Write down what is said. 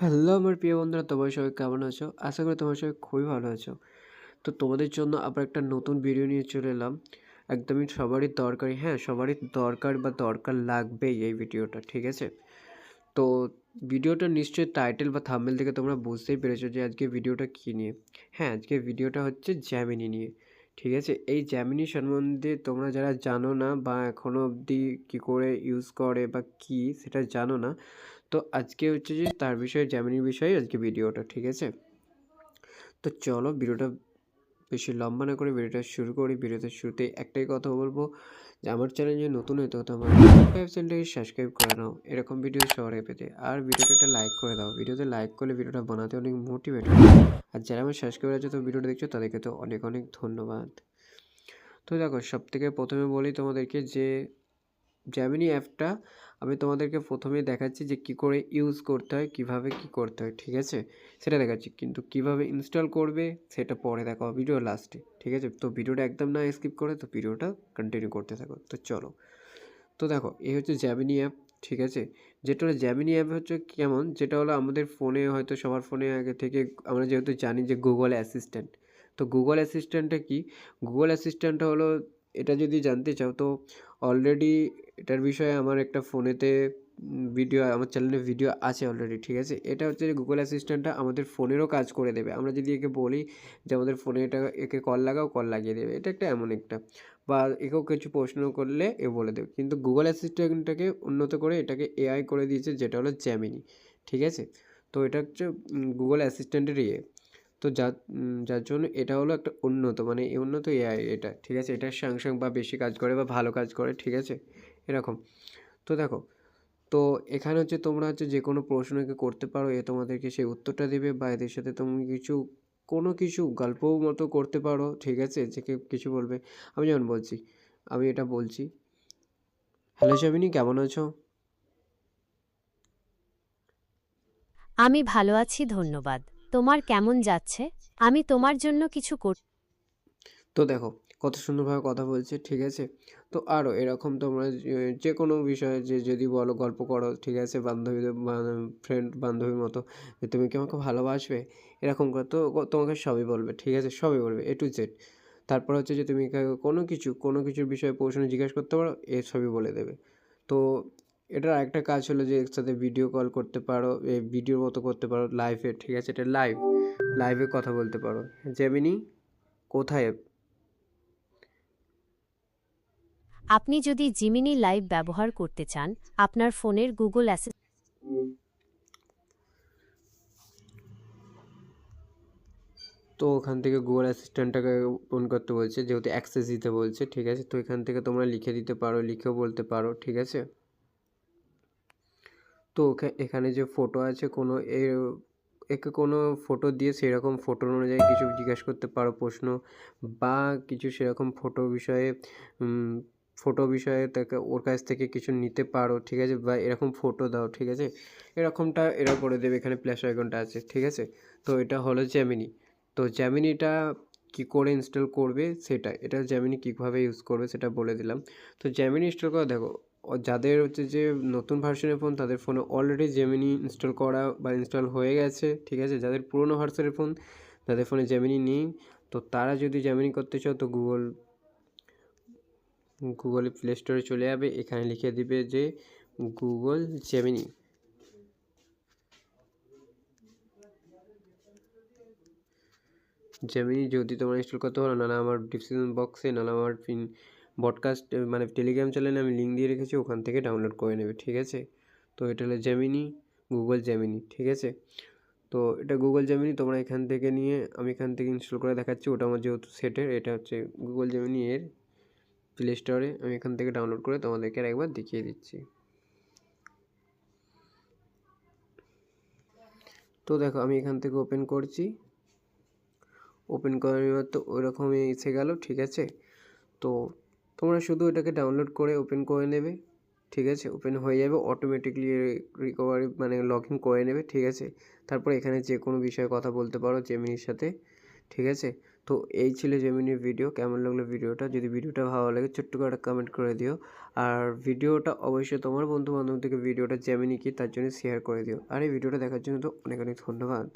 Hello আমার প্রিয় বন্ধুরা, তোমার সবাই কেমন আছো? আশা করি তোমার সবাই খুবই ভালো আছো। তো তোমাদের জন্য আবার একটা নতুন ভিডিও নিয়ে চলে এলাম। একদমই সবারই দরকারি হ্যাঁ সবারই দরকার বা দরকার লাগবেই এই ভিডিওটা ঠিক আছে? তো ভিডিওটা নিশ্চয়ই টাইটেল বা থাম্বনেল থেকে তোমরা বুঝতেই পেরেছ যে আজকে ভিডিওটা কী নিয়ে। হ্যাঁ আজকে ভিডিওটা হচ্ছে জ্যামিনি নিয়ে। ঠিক আছে? এই জ্যামিনি সম্বন্ধে তোমরা যারা জানো না বা এখনও অবধি কী করে ইউজ করে বা কি সেটা জানো না, তো আজকে হচ্ছে যে তার বিষয়ে জ্যামিনির বিষয়ে আজকে ভিডিওটা ঠিক আছে? তো চলো ভিডিওটা বেশি লম্বা না করে ভিডিওটা শুরু করি। ভিডিওতে শুরুতে একটাই কথা বলব যে, আমার চ্যানেল যে নতুন হয়তো তো আমার সাবস্ক্রাইব চ্যানেলটাকে সাবস্ক্রাইব করে নাও। এরকম ভিডিও সবার পেতে। আর ভিডিওটা একটা লাইক করে দাও। ভিডিওতে লাইক করলে ভিডিওটা বানাতে অনেক মোটিভেট আর যারা আমার সাবস্ক্রাইব আছে, তো ভিডিওটা দেখছ, তাদেরকে তো অনেক অনেক ধন্যবাদ। তো দেখো সব থেকে প্রথমে বলি তোমাদেরকে যে জ্যামিনি অ্যাপটা আমি তোমাদেরকে প্রথমে দেখাচ্ছি যে কি করে ইউজ করতে হয়, কীভাবে কি করতে হয়, ঠিক আছে? সেটা দেখাচ্ছি। কিন্তু কীভাবে ইনস্টল করবে, সেটা পরে দেখো ভিডিও লাস্টে ঠিক আছে? তো ভিডিওটা একদম না স্কিপ করে, তো ভিডিওটা কন্টিনিউ করতে থাকো। তো চলো। তো দেখো, এই হচ্ছে জ্যামিনি অ্যাপ ঠিক আছে? যেটা হলো জ্যামিনি অ্যাপ হচ্ছে কেমন? যেটা হলো আমাদের ফোনে হয়তো, সবার ফোনে আগে থেকে আমরা যেহেতু জানি যে গুগল অ্যাসিস্ট্যান্ট তো গুগল অ্যাসিস্ট্যান্টটা কি? গুগল অ্যাসিস্ট্যান্টটা হলো এটা যদি জানতে চাও, তো অলরেডি এটার বিষয়ে আমার একটা ফোনেতে ভিডিও আমার চ্যানেলে ভিডিও আছে অলরেডি ঠিক আছে? এটা হচ্ছে যে গুগল অ্যাসিস্ট্যান্টটা আমাদের ফোনেরও কাজ করে দেবে। আমরা যদি একে বলি যে আমাদের ফোনে এটা, একে কল লাগাও কল লাগিয়ে দেবে। এটা একটা এমন একটা, বা একেও কিছু প্রশ্ন করলে এ বলে দেবে। কিন্তু গুগল অ্যাসিস্ট্যান্টটাকে উন্নত করে এটাকে এআই করে দিয়েছে, যেটা হলো জ্যামিনি ঠিক আছে? তো এটা হচ্ছে গুগল অ্যাসিস্ট্যান্টের ইয়ে। তো যার যার জন্য এটা হলো একটা উন্নত মানে উন্নত এআই এটা, ঠিক আছে? এটা স্যাংসাং বা বেশি কাজ করে বা ভালো কাজ করে, ঠিক আছে? এরকম। তো দেখো, তো এখানে হচ্ছে তোমরা হচ্ছে যে কোনো প্রশ্নকে করতে পারো, এ তোমাদেরকে সেই উত্তরটা দেবে বা এদের সাথে তুমি কিছু, কোনো কিছু গল্প মতো করতে পারো, ঠিক আছে? যে কিছু বলবে। আমি যেমন বলছি, আমি এটা বলছি। হ্যালো শামিনী কেমন আছো? আমি ভালো আছি, ধন্যবাদ। তোমার কেমন যাচ্ছে? আমি তোমার জন্য কিছু কর, তো দেখো, কত সুন্দরভাবে কথা বলছে, ঠিক আছে? তো আরও এরকম তোমরা যে- কোনো বিষয়ে যে, যদি বলো, গল্প করো, ঠিক আছে? বান্ধবীদের ফ্রেন্ড বান্ধবীর মতো, যে তুমি কি আমাকে ভালোবাসবে? এরকম করে তো তোমাকে সবই বলবে, ঠিক আছে? সবই বলবে এ টু জেড তারপর হচ্ছে যে তুমি কোনো কিছু, কোনো কিছুর বিষয়ে প্রশ্ন জিজ্ঞাসা করতে পারো, এ সবই বলে দেবে। তো এটার আরেকটা কাজ হলো যে এর সাথে ভিডিও কল করতে পারো এই ভিডিওর মতো করতে পারো লাইভে ঠিক আছে? এটা লাইভ লাইভে কথা বলতে পারো। জেমিনি কোথায় আপনি যদি জিমিনি লাইভ ব্যবহার করতে চান আপনার ফোনের গুগল তো ওখান থেকে গুগল অ্যাসিস্ট্যান্টটাকে অন করতে বলছে যেহেতু অ্যাক্সেস দিতে বলছে ঠিক আছে? তো এখান থেকে তোমরা লিখে দিতে পারো লিখেও বলতে পারো ঠিক আছে? তো এখানে যে ফটো আছে কোনো, এ, একে কোনো ফটো দিয়ে সেরকম ফটো অনুযায়ী কিছু জিজ্ঞাসা করতে পারো প্রশ্ন বা কিছু সেরকম ফটো বিষয়ে ফটো বিষয়ে তাকে ওর কাছ থেকে কিছু নিতে পারো, ঠিক আছে? বা এরকম ফটো দাও, ঠিক আছে? এরকমটা এরা করে দেবে, এখানে প্লাস আইকনটা আছে, ঠিক আছে? তো এটা হলো জ্যামিনি তো জ্যামিনিটা কী করে ইনস্টল করবে সেটা, এটা জ্যামিনি কীভাবে ইউজ করবে সেটা বলে দিলাম। তো জ্যামিনি ইনস্টল করা, দেখো যাদের হচ্ছে যে নতুন ভার্সনের ফোন তাদের ফোনে অলরেডি জেমিনি ইনস্টল করা বা ইনস্টল হয়ে গেছে, ঠিক আছে? যাদের পুরনো ভার্সনের ফোন যাদের ফোনে জেমিনি নেই। তো তারা যদি জেমিনি করতে চাও, তো গুগল গুগল প্লে স্টোরে চলে যাবে। এখানে লিখে দিবে যে গুগল জেমিনি জেমিনি যদি তোমরা ইনস্টল করতে পারো, নাহলে আমার ডিসক্রিপশন বক্সে নাহলে আমার পিন বডকাস্ট মানে টেলিগ্রাম চ্যানেলে আমি লিঙ্ক দিয়ে রেখেছি, ওখান থেকে ডাউনলোড করে নেবে, ঠিক আছে? তো এটা হলো জেমিনি গুগল জেমিনি ঠিক আছে? তো এটা গুগল জেমিনি তোমরা এখান থেকে নিয়ে, আমি এখান থেকে ইনস্টল করে দেখাচ্ছি, ওটা আমার যেহেতু সেটের এটা হচ্ছে গুগল জেমিনি এর প্লে স্টোরে আমি এখান থেকে ডাউনলোড করে তোমাদেরকে একবার দেখিয়ে দিচ্ছি। তো দেখো, আমি এখান থেকে ওপেন করছি। ওপেন করার তো ওইরকমই এসে গেল, ঠিক আছে? তো তোমরা শুধু এটাকে ডাউনলোড করে ওপেন করে নেবে, ঠিক আছে? ওপেন হয়ে যাবে অটোমেটিকলি রিকভারি মানে লগ ইন করে নেবে, ঠিক আছে? তারপর এখানে যে কোনো বিষয়ে কথা বলতে পারো জেমিনির সাথে, ঠিক আছে? তো এই ছিল জেমিনির ভিডিও কেমন লাগল ভিডিওটা? যদি ভিডিওটা ভালো লাগে, ছোট্ট করে একটা কমেন্ট করে দিও। আর ভিডিওটা অবশ্যই তোমার বন্ধু বান্ধব থেকে ভিডিওটা জেমিনি কি, তার জন্য শেয়ার করে দিও। আর এই ভিডিওটা দেখার জন্য তো অনেক অনেক ধন্যবাদ।